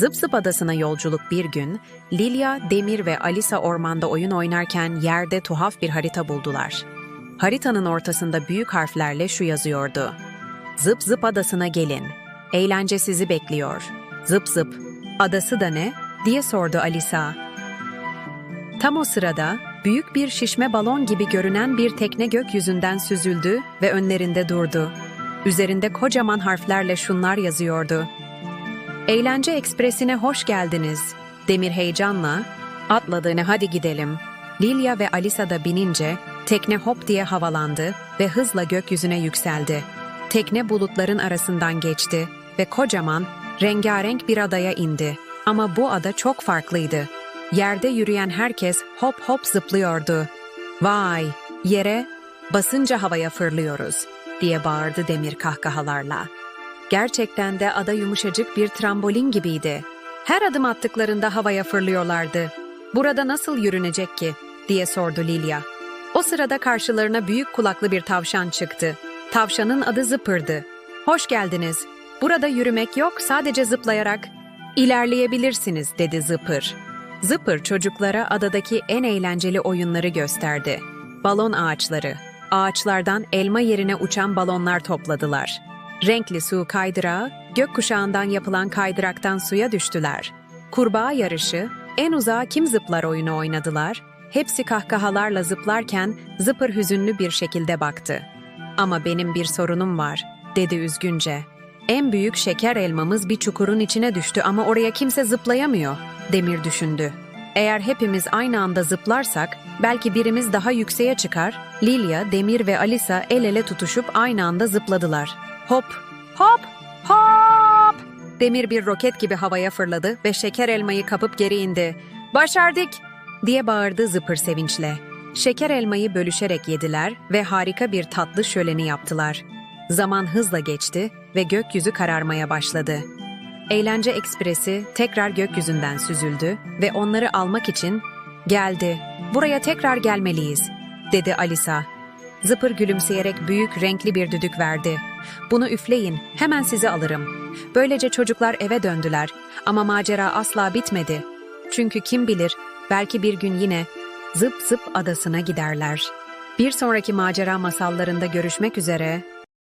Zıp Zıp Adası'na yolculuk bir gün, Lilia, Demir ve Alisa ormanda oyun oynarken yerde tuhaf bir harita buldular. Haritanın ortasında büyük harflerle şu yazıyordu. Zıp Zıp Adası'na gelin. Eğlence sizi bekliyor. Zıp Zıp. Adası da ne? diye sordu Alisa. Tam o sırada büyük bir şişme balon gibi görünen bir tekne gökyüzünden süzüldü ve önlerinde durdu. Üzerinde kocaman harflerle şunlar yazıyordu. Eğlence Ekspresi'ne hoş geldiniz. Demir heyecanla, atladığını hadi gidelim. Lilia ve Alisa da binince tekne hop diye havalandı ve hızla gökyüzüne yükseldi. Tekne bulutların arasından geçti ve kocaman, rengarenk bir adaya indi. Ama bu ada çok farklıydı. Yerde yürüyen herkes hop hop zıplıyordu. Vay, yere basınca havaya fırlıyoruz diye bağırdı Demir kahkahalarla. Gerçekten de ada yumuşacık bir trambolin gibiydi. Her adım attıklarında havaya fırlıyorlardı. Burada nasıl yürünecek ki? diye sordu Lilia. O sırada karşılarına büyük kulaklı bir tavşan çıktı. Tavşanın adı Zıpır'dı. Hoş geldiniz. Burada yürümek yok, sadece zıplayarak ilerleyebilirsiniz, dedi Zıpır. Zıpır çocuklara adadaki en eğlenceli oyunları gösterdi. Balon ağaçları. Ağaçlardan elma yerine uçan balonlar topladılar. Renkli su kaydırağı, gökkuşağından yapılan kaydıraktan suya düştüler. Kurbağa yarışı, en uzağa kim zıplar oyunu oynadılar. Hepsi kahkahalarla zıplarken Zıpır hüzünlü bir şekilde baktı. Ama benim bir sorunum var, dedi üzgünce. En büyük şeker elmamız bir çukurun içine düştü ama oraya kimse zıplayamıyor, Demir düşündü. Eğer hepimiz aynı anda zıplarsak, belki birimiz daha yükseğe çıkar. Lilia, Demir ve Alisa el ele tutuşup aynı anda zıpladılar. Hop, hop, hop! Demir bir roket gibi havaya fırladı ve şeker elmayı kapıp geri indi. Başardık! diye bağırdı Zıpır sevinçle. Şeker elmayı bölüşerek yediler ve harika bir tatlı şöleni yaptılar. Zaman hızla geçti ve gökyüzü kararmaya başladı. Eğlence ekspresi tekrar gökyüzünden süzüldü ve onları almak için "Geldi. Buraya tekrar gelmeliyiz." dedi Alisa. Zıpır gülümseyerek büyük renkli bir düdük verdi. "Bunu üfleyin, hemen sizi alırım." Böylece çocuklar eve döndüler ama macera asla bitmedi. Çünkü kim bilir, belki bir gün yine Zıp Zıp adasına giderler. Bir sonraki macera masallarında görüşmek üzere.